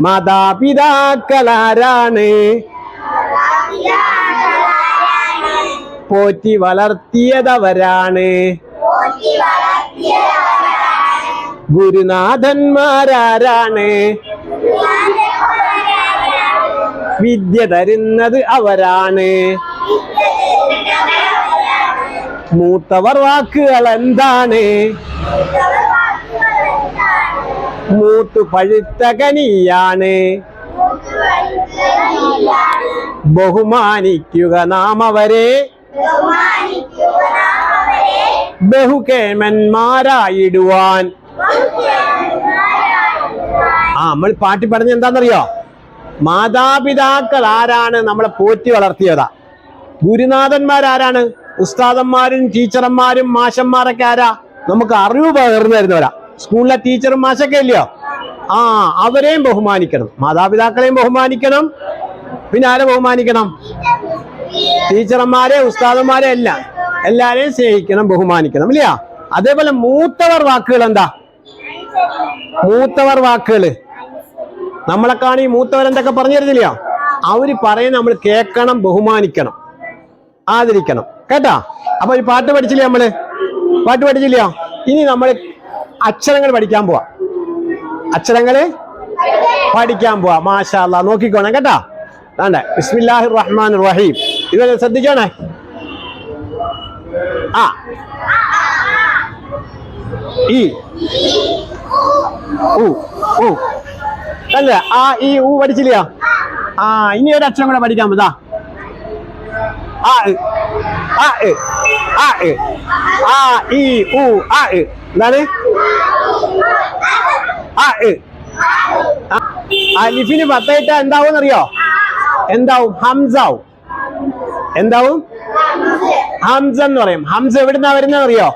മാതാപിതാക്കളാരാണ്? പോറ്റി വളർത്തിയതവരാണ്. ഗുരുനാഥന്മാരാരാണ്. വിദ്യ തരുന്നത് അവരാണ്. മൂത്തവർ വാക്കുകൾ എന്താണ്? മൂത്തു പഴുത്ത കനിയാണ് ബഹുമാനിക്കുക നാം അവരെ ബഹുകേമന്മാരായിടുവാൻ. ആ നമ്മൾ പാട്ടി പറഞ്ഞ എന്താണെന്നറിയോ? മാതാപിതാക്കൾ ആരാണ്? നമ്മളെ പോറ്റി വളർത്തിയതാ. ഗുരുനാഥന്മാരാരാണ്? ഉസ്താദന്മാരും ടീച്ചർമാരും മാഷന്മാരൊക്കെ ആരാ? നമുക്ക് അറിവ് പകർന്നു തരുന്നവരാ. സ്കൂളിലെ ടീച്ചറും മാഷൊക്കെ ഇല്ലയോ? ആ അവരെയും ബഹുമാനിക്കണം. മാതാപിതാക്കളെയും ബഹുമാനിക്കണം. പിന്നെ ആരെ ബഹുമാനിക്കണം? ടീച്ചർമാരെ ഉസ്താദന്മാരെ എല്ലാം എല്ലാരെയും സ്നേഹിക്കണം ബഹുമാനിക്കണം ഇല്ലയോ? അതേപോലെ മൂത്തവർ വാക്കുകൾ എന്താ? മൂത്തവർ വാക്കുകൾ നമ്മളെ കാണി മൂത്തവർ എന്തൊക്കെ പറഞ്ഞു തരുന്നില്ല അവർ പറയുന്ന നമ്മൾ കേൾക്കണം ബഹുമാനിക്കണം ആദരിക്കണം. കേട്ടാ? അപ്പൊ ഈ പാട്ട് പഠിച്ചില്ലേ നമ്മൾ? പാട്ട് പഠിച്ചില്ലയോ ഇനി നമ്മൾ അക്ഷരങ്ങൾ പഠിക്കാൻ പോവാ. അക്ഷരങ്ങൾ പഠിക്കാൻ പോവാ. മാഷാ അല്ലാ നോക്കിക്കോണം കേട്ടാ. വേണ്ടേ. ബിസ്മില്ലാഹി റഹ്മാൻ റഹീം ഇതുവരെ ശ്രദ്ധിക്കണേ? ആ. ഈ. ഉ അല്ലേ? ആ ഈ ഊ പഠിച്ചില്ല? ആ ഇനി ഒരു അക്ഷരം കൂടെ പഠിക്കാൻ പറ്റാ ആ ഇ, ആ ഇ, ആ ഇ, ഊ ആ ഇ. എന്താണ്? ആ അലിഫിന് പത്തായിട്ട് എന്താവും അറിയോ എന്താവും? ഹംസാവും. എന്താവും? ഹംസ എന്ന് പറയും. ഹംസ എവിടുന്നാ വരുന്നത് അറിയോ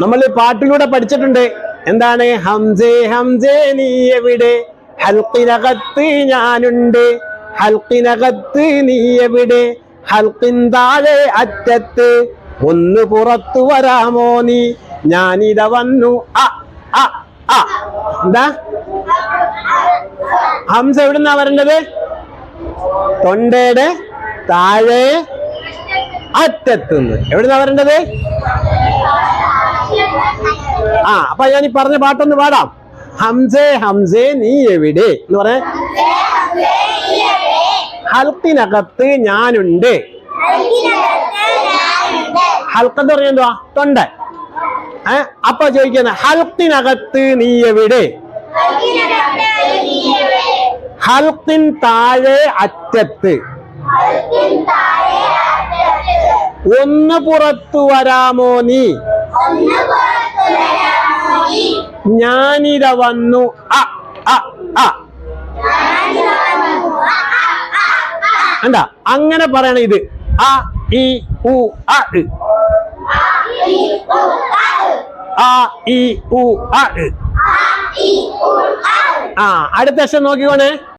നമ്മൾ പാട്ടിലൂടെ പഠിച്ചിട്ടുണ്ട്. എന്താണ്? ഹംസേ ഹംസേ നീ എവിടെ? ഹൽക്കിനകത്ത് ഞാനുണ്ട്. ഹൽക്കിനകത്ത് നീ എവിടെ? ഹൽക്കിൻ താഴെ അറ്റത്ത്. ഒന്ന് പുറത്തു വരാമോ നീ? ഞാനിത വന്നു. എന്താ? ഹംസ എവിടുന്നാ വരേണ്ടത്? തൊണ്ടയുടെ താഴെ അറ്റത്തുനിന്ന്. എവിടുന്നാ വരേണ്ടത്? ആ അപ്പൊ ഞാൻ ഈ പറഞ്ഞ പാട്ടൊന്ന് പാടാം. ഹംസേ ഹംസേ നീ എവിടെ? എന്ന് പറഞ്ഞ. ഹൽക്കിനകത്ത് ഞാനുണ്ട്. ഹൽക്കെന്ന് പറഞ്ഞ എന്തുവാ? തൊണ്ട. അപ്പൊ ചോദിക്കുന്ന ഹൽക്കിനകത്ത് നീ എവിടെ? ഹൽക്കിൻ താഴെ അറ്റത്ത്. ഒന്ന് പുറത്തു വരാമോ നീ? ഞാനിത വന്നു. അ കണ്ട? അങ്ങനെ പറയണ ഇത്. അ ഇ ഉ അ. ആ ഇ ഉ ഇ. ആ അടുത്ത അക്ഷരം നോക്കിക്കോണേ